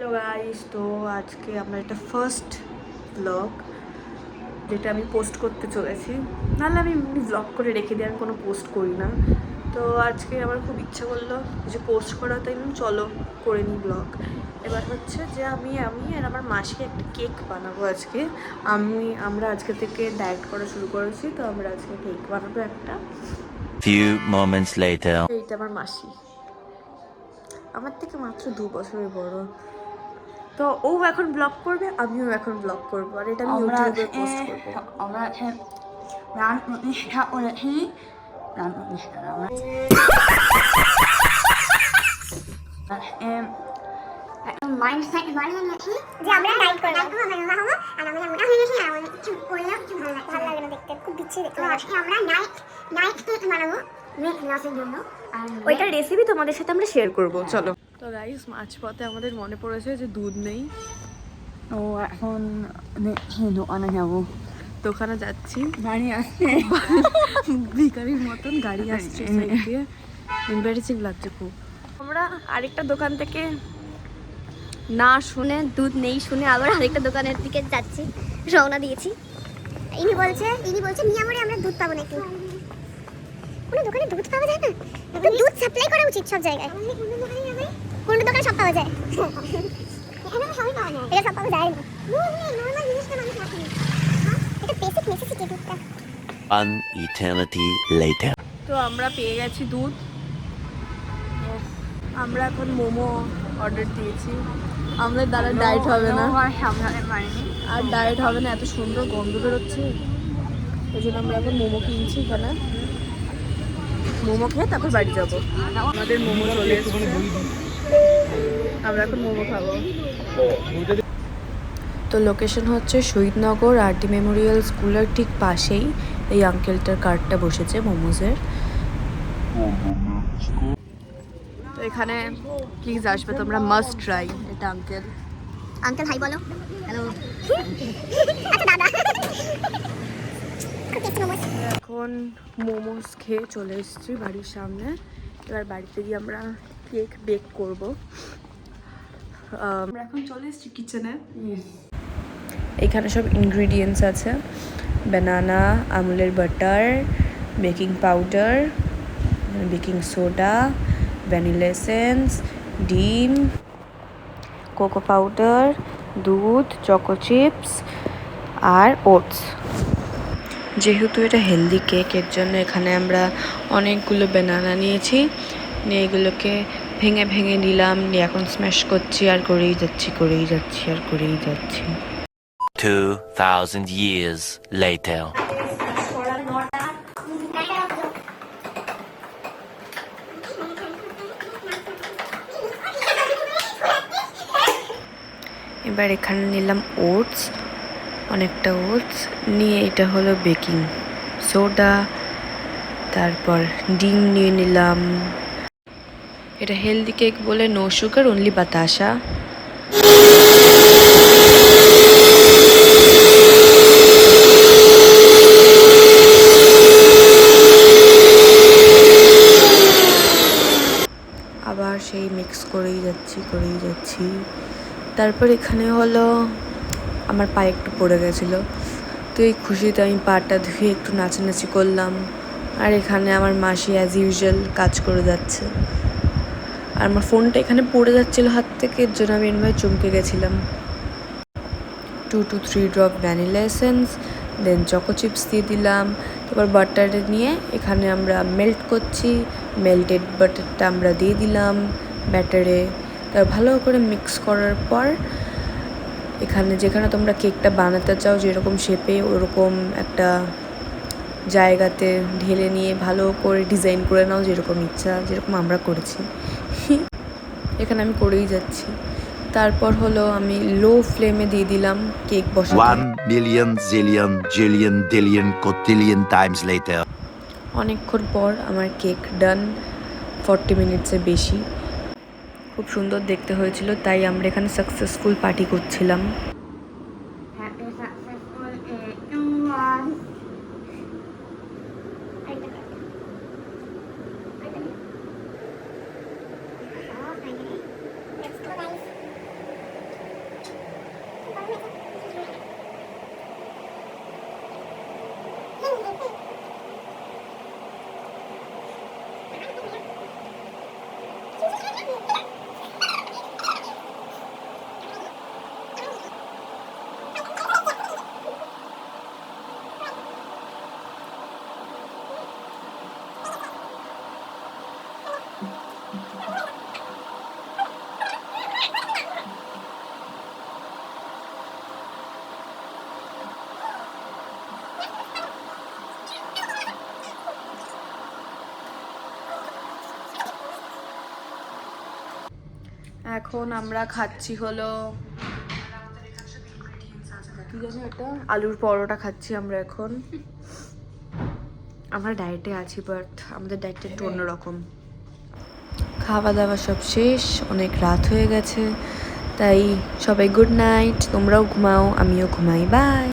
Hello guys তো আজকে আমার একটা ফার্স্ট ব্লগ যেটা আমি পোস্ট করতে চলেছি। নাহলে আমি এমনি ব্লগ করে রেখে দিই আমি কোনো পোস্ট করি না। তো আজকে আমার খুব ইচ্ছা করল যে পোস্ট করা তাই চলো করে নিই ব্লগ এবার হচ্ছে যে আমি আমি আর আমার মাসিকে একটা কেক বানাবো আজকে। আমি আমরা আজকে থেকে ডায়েট করা শুরু করেছি তো আমরা আজকে কেক বানাবো একটা। Few moments later. এইটা আমার মাসি। আমার থেকে মাত্র দু বছরের বড়। তো ও এখন ব্লগ করবে আমিও এখন ব্লগ করব আর এটা আমি ইউটিউবে পোস্ট করব। আমরা রান আমরা বানিয়ে নিয়েছি যে আমরা ডাইট করব। আমরা হব আর আমরা মোটা হয়ে গেছি আর কিছু ভালো লাগে ভালো লাগে না দেখতে খুব বিচ্ছিরি দেখতে। লাগে আজকে আমরা নাইট নাইট কেক বানাবো ওয়েট লসের জন্য। আর ওইটার রেসিপি তোমাদের সাথে আমরা শেয়ার করব চলো। তো গাইস মাঝপথে আমাদের মনে পড়েছে যে দুধ নেই। ও এখন দোকানে যাব। দোকানে যাচ্ছি। বাড়ি আসছে। ভিকারির মতন গাড়ি আসছে এম্বারেসিং লাগছে খুব। আমরা আরেকটা দোকান থেকে না শুনে দুধ নেই শুনে আবার আরেকটা দোকানের দিকে যাচ্ছি। রওনা দিয়েছি। ইনি বলছে ইনি বলছে মিয়ামরে আমরা দুধ পাবো নাকি? কোনো দোকানে দুধ পাওয়া যায় না? দুধ সাপ্লাই করা উচিত সব জায়গায়। কোন দোকানে সব পাওয়া যায়। এখানে সবই পাওয়া যায়। এটা সব পাওয়া যায় না নর্মাল জিনিসটা মানুষ হ্যাঁ? এটা বেসিক নেসেসিটি দুধটা। One eternity later. তো আমরা পেয়ে গেছি দুধ। আমরা এখন মোমো অর্ডার দিয়েছি। আমাদের দ্বারা ডায়েট হবে না। সামলাতে পারিনি। আর ডায়েট হবে না এত সুন্দর গন্ধ বেরোচ্ছে। ওই জন্য আমরা এখন মোমো কিনছি এখানে। মোমো খেয়ে তারপর বাড়ি যাব। আমাদের মোমো চলে এসেছে। আমরা এখন মোমো খাব। তো লোকেশন হচ্ছে শহীদনগর আরটি মেমোরিয়াল স্কুলের ঠিক পাশেই। এই আঙ্কেলটার কার্ডটা বসেছে মোমোজের। তো এখানে প্লিজ আসবে তোমরা? মাস্ট ট্রাই এটা আঙ্কেল আঙ্কেল হাই বলো। হ্যালো আচ্ছা এখন মোমোস খেয়ে চলে এসেছি বাড়ির সামনে। এবার বাড়িতে গিয়ে আমরা কেক বেক করব। আমরা এখন চলে এসেছি কিচেনে এখানে সব ইনগ্রিডিয়েন্টস আছে। Banana আমুলের butter baking powder baking soda vanilla essence ডিম কোকো পাউডার দুধ চকো চিপস আর ওটস যেহেতু এটা হেলদি কেক এর জন্য এখানে আমরা অনেকগুলো বেনানা নিয়েছি। নিয়ে এগুলোকে ভেঙে ভেঙে নিলাম নিয়ে এখন স্ম্যাশ করছি আর করেই যাচ্ছি করেই যাচ্ছি আর করেই যাচ্ছি Two thousand years later. এবার এখানে নিলাম ওটস অনেকটা ওটস নিয়ে এটা হলো বেকিং সোডা তারপর ডিম নিয়ে নিলাম এটা হেলদি কেক বলে নো সুগার অনলি বাতাসা। আবার সেই মিক্স করেই যাচ্ছি করেই যাচ্ছি। তারপর এখানে হলো, আমার পায়ে একটু পড়ে গেছিল। তো এই খুশিতে আমি পাটা ধুয়ে একটু নাচানাচি করলাম। আর এখানে আমার মাসি অ্যাজ ইউজুয়াল কাজ করে যাচ্ছে। আর আমার ফোনটা এখানে পড়ে যাচ্ছিল হাত থেকে, এর জন্য আমি এরমভাবে চমকে গেছিলাম। Two two three drop vanilla essence then choco chips দিয়ে দিলাম। তারপর বাটারে নিয়ে এখানে আমরা মেল্ট করছি। মেল্টেড বাটারটা আমরা দিয়ে দিলাম ব্যাটারে তার ভালো করে মিক্স করার পর এখানে যেখানে তোমরা কেকটা বানাতে চাও, যেরকম শেপে ওরকম একটা জায়গাতে ঢেলে নিয়ে ভালো করে ডিজাইন করে নাও, যেরকম ইচ্ছা, যেরকম আমরা করেছি। এখানে আমি করেই যাচ্ছি। তারপর হলো আমি লো ফ্লেমে দিয়ে দিলাম কেক বসাতে। Million zillion zillion dillion kotillion times later অনেকক্ষণ পর আমার কেক ডান ফর্টি মিনিটসের বেশি। খুব সুন্দর দেখতে হয়েছিল তাই আমরা এখানে সাকসেসফুল পার্টি করছিলাম। এখন আমরা খাচ্ছি হলো কি জানো এটা? আলুর পরোটা খাচ্ছি আমরা এখন। আমরা ডায়েটে আছি বাট আমাদের ডায়েটটা একটু অন্যরকম। খাওয়া দাওয়া সব শেষ অনেক রাত হয়ে গেছে তাই সবাই গুড নাইট তোমরাও ঘুমাও আমিও ঘুমাই বাই